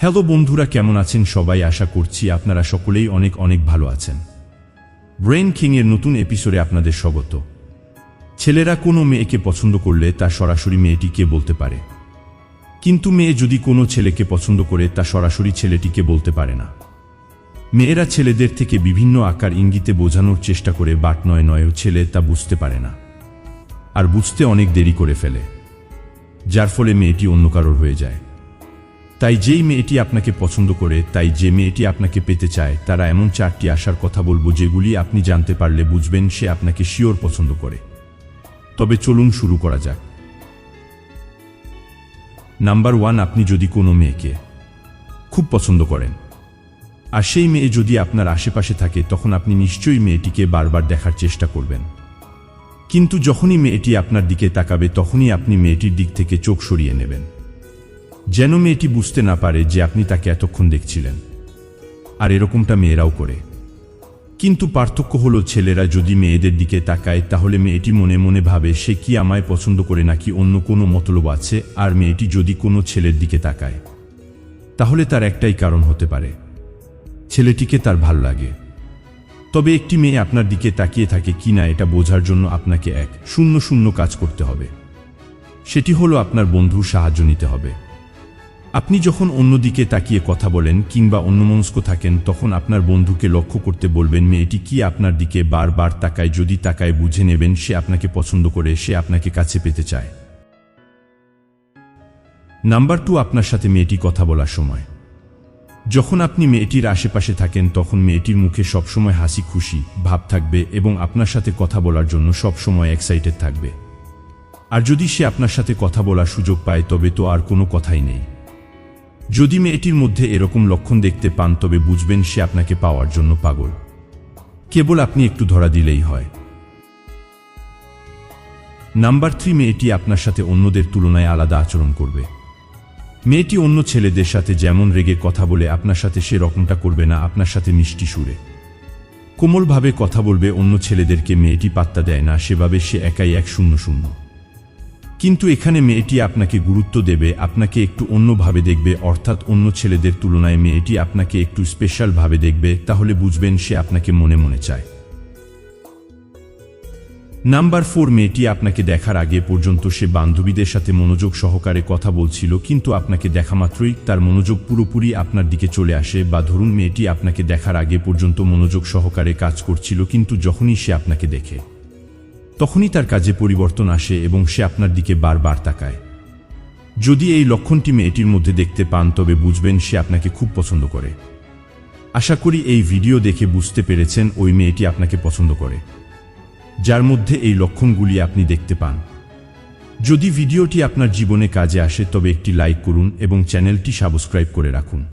Hello বন্ধুরা, কেমন আছেন সবাই? আশা করছি আপনারা সকলেই অনেক অনেক ভালো আছেন। ব্রেন কিং এর নতুন এপিসোডে আপনাদের স্বাগত। ছেলেরা কোনো মেয়েকে পছন্দ করলে তা সরাসরি মেয়েটিকে বলতে পারে। কিন্তু মেয়ে যদি কোনো ছেলেকে পছন্দ করে, তা সরাসরি ছেলেটিকে বলতে পারে না। মেয়েরা ছেলেদের থেকে বিভিন্ন আকার ইঙ্গিতে বোঝানোর চেষ্টা করে, বাট নয় নয়ও ছেলে তা বুঝতে পারে না। আর বুঝতে অনেক দেরি করে ফেলে। যার ফলে মেয়েটি অন্য কারোর হয়ে যায়। তাই যেই মেয়েটি আপনাকে পছন্দ করে, তাই যে মেয়েটি আপনাকে পেতে চায়, তারা এমন চারটি আশার কথা বলব যেগুলি আপনি জানতে পারলে বুঝবেন সে আপনাকে শিওর পছন্দ করে। তবে চলুন শুরু করা যাক। নাম্বার ওয়ান, আপনি যদি কোনো মেয়েকে খুব পছন্দ করেন, আর সেই মেয়ে যদি আপনার আশেপাশে থাকে, তখন আপনি নিশ্চয়ই মেয়েটিকে বারবার দেখার চেষ্টা করবেন। কিন্তু যখনই মেয়েটি আপনার দিকে তাকাবে, তখনই আপনি মেয়েটির দিক থেকে চোখ সরিয়ে নেবেন। যেন মেয়েটি বুঝতে না পারে যে আপনি তাকে এতক্ষণ দেখছিলেন। আর এরকমটা মেয়েরাও করে। কিন্তু পার্থক্য হলো ছেলেরা যদি মেয়েদের দিকে তাকায়, তাহলে মেয়েটি মনে মনে ভাবে, সে কি আমায় পছন্দ করে নাকি অন্য কোনো মতলব আছে? আর মেয়েটি যদি কোনো ছেলের দিকে তাকায়, তাহলে তার একটাই কারণ হতে পারে। ছেলেটিকে তার ভালো লাগে। তবে একটি মেয়ে আপনার দিকে তাকিয়ে থাকে কি না, এটা বোঝার জন্য আপনাকে এক শূন্য শূন্য কাজ করতে হবে। সেটি হলো আপনার বন্ধুর সাহায্য নিতে হবে। আপনি যখন অন্যদিকে তাকিয়ে কথা বলেন কিংবা অন্যমনস্ক থাকেন, তখন আপনার বন্ধুকে লক্ষ্য করতে বলবেন, মেয়েটি কি আপনার দিকে বারবার তাকায়? যদি তাকায়, বুঝে নেবেন সে আপনাকে পছন্দ করে, সে আপনাকে কাছে পেতে চায়। নাম্বার টু, আপনার সাথে মেয়েটি কথা বলার সময়। যখন আপনি মেয়েটির আশেপাশে থাকেন, তখন মেয়েটির মুখে সবসময় হাসি, খুশি ভাব থাকবে এবং আপনার সাথে কথা বলার জন্য সবসময় এক্সাইটেড থাকবে। আর যদি সে আপনার সাথে কথা বলার সুযোগ পায়, তবে তো আর কোনো কথাই নেই। যদি মেয়েটির মধ্যে এরকম লক্ষণ দেখতে পান, তবে বুঝবেন সে আপনাকে পাওয়ার জন্য পাগল। কেবল আপনি একটু ধরা দিলেই হয়। নাম্বার থ্রি, মেয়েটি আপনার সাথে অন্যদের তুলনায় আলাদা আচরণ করবে। মেয়েটি অন্য ছেলেদের সাথে যেমন রেগে কথা বলে, আপনার সাথে সে রকমটা করবে না, আপনার সাথে মিষ্টি সুরে। কোমলভাবে কথা বলবে, অন্য ছেলেদেরকে মেয়েটি পাত্তা দেয় না, সেভাবে সে একাই এক শূন্য শূন্য। কিন্তু এখানে মেয়েটি আপনাকে গুরুত্ব দেবে, আপনাকে একটু অন্যভাবে দেখবে, অর্থাৎ অন্য ছেলেদের তুলনায় মেয়েটি আপনাকে একটু স্পেশালভাবে দেখবে, তাহলে বুঝবেন সে আপনাকে মনে মনে চায়। নাম্বার ফোর, মেয়েটি আপনাকে দেখার আগে পর্যন্ত সে বান্ধবীদের সাথে মনোযোগ সহকারে কথা বলছিল, কিন্তু আপনাকে দেখা মাত্রই তার মনোযোগ পুরোপুরি আপনার দিকে চলে আসে বা ধরুন মেয়েটি আপনাকে দেখার আগে পর্যন্ত মনোযোগ সহকারে কাজ করছিল, কিন্তু যখনই সে আপনাকে দেখে। তখনই তার কাজে পরিবর্তন আসে এবং সে আপনার দিকে বারবার তাকায়। যদি এই লক্ষণটি মেয়েটির মধ্যে দেখতে পান, তবে বুঝবেন সে আপনাকে খুব পছন্দ করে। আশা করি এই ভিডিও দেখে বুঝতে পেরেছেন ওই মেয়েটি আপনাকে পছন্দ করে, যার মধ্যে এই লক্ষণগুলি আপনি দেখতে পান। যদি ভিডিওটি আপনার জীবনে কাজে আসে, তবে একটি লাইক করুন এবং চ্যানেলটি সাবস্ক্রাইব করে রাখুন।